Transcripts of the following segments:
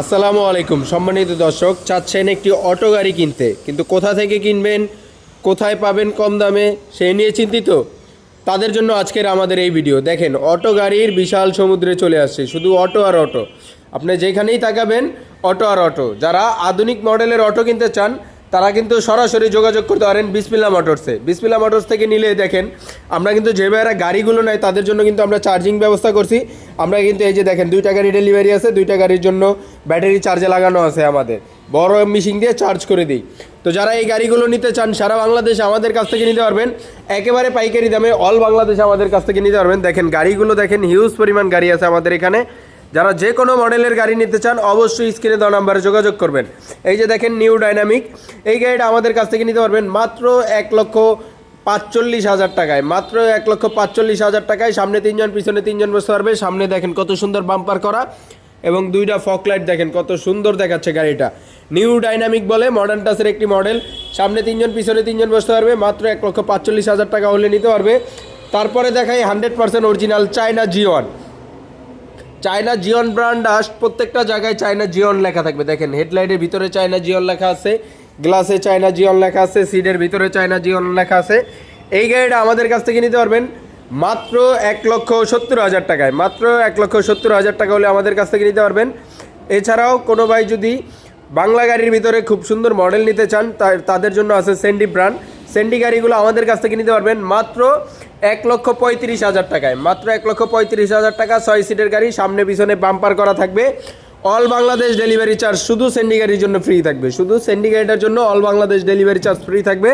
আসসালামু আলাইকুম। সম্মানিত দর্শক, চাচ্ছেন একটি অটো গাড়ি কিনতে। কিন্তু কোথা থেকে কিনবেন, কোথায় পাবেন কম দামে, সেই নিয়ে চিন্তিত? তাদের জন্য আজকের আমাদের এই ভিডিও। দেখেন, অটো গাড়ির বিশাল সমুদ্রে চলে আসছে, শুধু অটো আর অটো। আপনি যেখানেই তাকাবেন, অটো আর অটো। যারা আধুনিক মডেলের অটো কিনতে চান তারা কিন্তু সরাসরি যোগাযোগ করতে পারেন বিসমিল্লা মোটরসে। বিসমিল্লা মোটরস থেকে নিলে দেখেন, আমরা কিন্তু যে ভাইয়েরা গাড়িগুলো নেয় তাদের জন্য কিন্তু আমরা চার্জিং ব্যবস্থা করছি। আমরা কিন্তু এই যে দেখেন, দুইটা গাড়ি ডেলিভারি আছে, দুইটা গাড়ির জন্য ব্যাটারি চার্জে লাগানো আছে আমাদের। বড় মিশিং দিয়ে চার্জ করে দিই। তো যারা এই গাড়িগুলো নিতে চান, সারা বাংলাদেশে আমাদের কাছ থেকে নিতে পারবেন। একেবারে পাইকারি দামে অল বাংলাদেশে আমাদের কাছ থেকে নিতে পারবেন। দেখেন, গাড়িগুলো দেখেন হিউজ পরিমাণ গাড়ি আছে আমাদের এখানে। যারা যে কোনো মডেলের গাড়ি নিতে চান, অবশ্যই স্ক্রিনে দেওয়া নাম্বারে যোগাযোগ করবেন। এই যে দেখেন নিউ ডাইনামিক, এই গাড়িটা আমাদের কাছ থেকে নিতে পারবেন মাত্র এক লক্ষ পাঁচচল্লিশ হাজার টাকায়। মাত্র এক লক্ষ পাঁচচল্লিশ হাজার টাকায়। সামনে তিনজন, পিছনে তিনজন বসতে পারবে। সামনে দেখেন কত সুন্দর বাম্পার করা এবং দুইটা ফক লাইট দেখেন কত সুন্দর দেখাচ্ছে গাড়িটা। নিউ ডাইনামিক বলে মডার্ন টাসের একটি মডেল। সামনে তিনজন, পিছনে তিনজন বসতে পারবে। মাত্র এক লক্ষ পাঁচচল্লিশ হাজার টাকা হলে নিতে পারবে। তারপরে দেখাই হান্ড্রেড পার্সেন্ট অরিজিনাল চায়না জিওয়ান চায়না জিওন ব্র্যান্ড আস প্রত্যেকটা জায়গায় চায়না জিওন লেখা থাকবে। দেখেন, হেডলাইটের ভিতরে চায়না জিওন লেখা আছে, গ্লাসে চায়না জিওন লেখা আছে, সিটের ভিতরে চায়না জিওন লেখা আছে। এই গাড়িটা আমাদের কাছ থেকে নিতে পারবেন মাত্র এক লক্ষ সত্তর হাজার টাকায়। মাত্র এক লক্ষ সত্তর হাজার টাকা হলে আমাদের কাছ থেকে নিতে পারবেন। এছাড়াও কোনো ভাই যদি বাংলা গাড়ির ভিতরে খুব সুন্দর মডেল নিতে চান তাদের জন্য আছে সেন্ডি ব্র্যান্ড সেন্ডি গাড়িগুলো আমাদের কাছ থেকে নিতে পারবেন মাত্র এক লক্ষ পঁয়ত্রিশ হাজার টাকায়। মাত্র এক লক্ষ পঁয়ত্রিশ হাজার টাকা, ছয় সিটের গাড়ি, সামনে পিছনে বাম্পার করা থাকবে। অল বাংলাদেশ ডেলিভারি চার্জ শুধু সেন্ডি গাড়ির জন্য ফ্রি থাকবে। শুধু সেন্ডি গাড়িটার জন্য all Bangladesh delivery charge free থাকবে।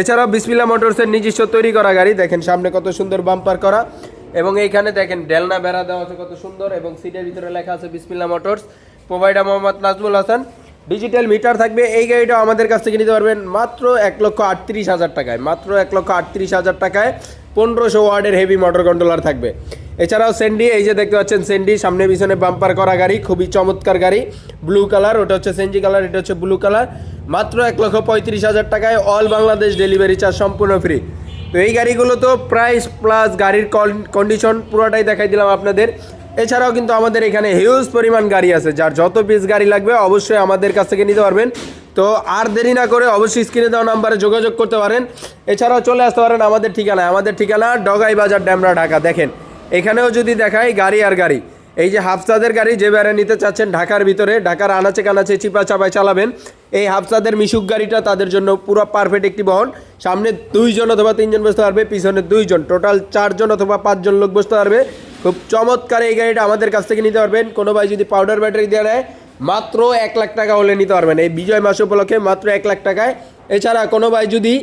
এছাড়াও বিসমিল্লা মোটরসের নিজস্ব তৈরি করা গাড়ি। দেখেন সামনে কত সুন্দর বাম্পার করা। এবং এইখানে দেখেন ডেলনা বেড়া দেওয়া আছে কত সুন্দর। এবং সিটের ভিতরে লেখা আছে Bismillah motors provider Mohammad Nazmul Hasan. Digital meter থাকবে, এই গাড়িটা আমাদের কাছ থেকে নিতে পারবেন মাত্র এক লক্ষ আটত্রিশ হাজার টাকায়, মাত্র এক লক্ষ আটত্রিশ হাজার টাকায় পনেরোশো ওয়ার্ডের হেভি মোটর কন্ট্রোলার থাকবে। এছাড়াও সেন্ডি এই যে দেখতে পাচ্ছেন সেন্ডি সামনে পিছনে বাম্পার করা গাড়ি, খুবই চমৎকার গাড়ি ব্লু কালার ওটা হচ্ছে সেনজি কালার এটা হচ্ছে ব্লু কালার মাত্র এক লক্ষ পঁয়ত্রিশ হাজার টাকায় অল বাংলাদেশ ডেলিভারি চার্জ সম্পূর্ণ ফ্রি তো এই গাড়িগুলো তো প্রাইস প্লাস গাড়ির কন্ডিশন পুরোটাই দেখাই দিলাম আপনাদের। এছাড়াও কিন্তু আমাদের এখানে হিউজ পরিমাণ গাড়ি আছে, যার যত পিস গাড়ি লাগবে অবশ্যই আমাদের কাছ থেকে নিতে পারবেন। তো আর দেরি না করে অবশ্যই স্ক্রিনে দেওয়া নাম্বারে যোগাযোগ করতে পারেন। এছাড়াও চলে আসতে পারেন আমাদের ঠিকানায়। আমাদের ঠিকানা ডগাই বাজার ড্যামরা ঢাকা। দেখেন, এখানেও যদি দেখায় গাড়ি আর গাড়ি। এই যে হাফসাদের গাড়ি যে বেড়ে নিতে চাচ্ছেন ঢাকার ভিতরে, ঢাকার আনাচে কানাচে চিপা চাপায় চালাবেন, এই হাফসাদের মিশুক গাড়িটা তাদের জন্য পুরো পারফেক্ট একটি বহন। সামনে দুইজন অথবা তিনজন বসতে পারবে, পিছনে দুইজন টোটাল চারজন অথবা পাঁচজন লোক বসতে পারবে। খুব চমৎকার এই গাড়িটা আমাদের কাছ থেকে নিতে পারবেন। কোনো ভাই যদি পাউডার ব্যাটারি দিয়ে নেয়, মাত্র এক লাখ টাকা হলে নিতে পারবেন। এই বিজয় মাস উপলক্ষে মাত্র এক লাখ টাকায়। এছাড়া কোনো ভাই যদি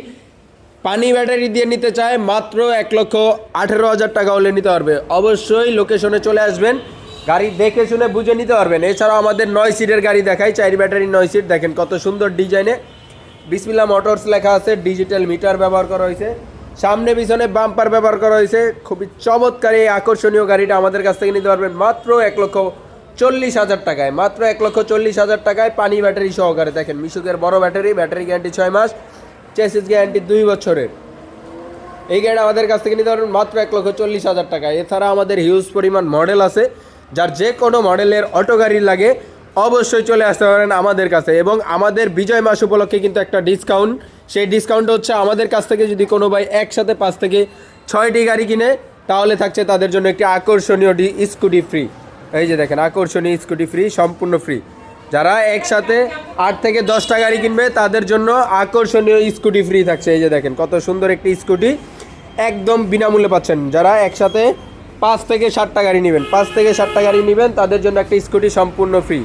পানি ব্যাটারি দিয়ে নিতে চায়, মাত্র এক লক্ষ আঠেরো হাজার টাকা হলে নিতে পারবে। অবশ্যই লোকেশনে চলে আসবেন। গাড়ি দেখে শুনে বুঝে নিতে পারবেন। এছাড়াও আমাদের নয় সিটের গাড়ি দেখাই, চার ব্যাটারি নয় সিট। দেখেন কত সুন্দর ডিজাইনে বিসমিল্লা মোটরস লেখা আছে, ডিজিটাল মিটার ব্যবহার করা হয়েছে, সামনে পিছনে বাম্পার ব্যবহার করা হয়েছে। খুবই চমৎকার এই আকর্ষণীয় গাড়িটা আমাদের কাছ থেকে নিতে পারবেন মাত্র এক লক্ষ চল্লিশ হাজার টাকায়। মাত্র এক লক্ষ চল্লিশ হাজার টাকায় পানি ব্যাটারি সহকারে। দেখেন মিশুকের বড় ব্যাটারি ব্যাটারি গ্যারান্টি ছয় মাস, চেসিস গ্যারান্টি দুই বছরের। এই গাড়ি আমাদের কাছ থেকে নিতে পারবেন মাত্র এক লক্ষ চল্লিশ হাজার টাকা এছাড়া আমাদের হিউজ পরিমাণ মডেল আছে যার যে কোনো মডেলের অটো গাড়ি লাগে অবশ্যই চলে আসতে পারেন আমাদের কাছে। এবং আমাদের বিজয় মাস উপলক্ষে কিন্তু একটা ডিসকাউন্ট সেই ডিসকাউন্ট হচ্ছে আমাদের কাছ থেকে যদি কোনো ভাই একসাথে পাঁচ থেকে ছয়টি গাড়ি কিনে, তাহলে থাকছে তাদের জন্য একটি আকর্ষণীয় ডি স্কুটি ফ্রি এই যে দেখেন, আকর্ষণীয় স্কুটি ফ্রি সম্পূর্ণ ফ্রি যারা একসাথে আট থেকে দশটা গাড়ি কিনবে, তাদের জন্য আকর্ষণীয় স্কুটি ফ্রি থাকছে। এই যে দেখেন, কত সুন্দর একটি স্কুটি একদম বিনামূল্যে পাচ্ছেন। যারা একসাথে পাঁচ থেকে সাতটা গাড়ি নেবেন। পাঁচ থেকে সাতটা গাড়ি নেবেন, তাদের জন্য একটা স্কুটি সম্পূর্ণ ফ্রি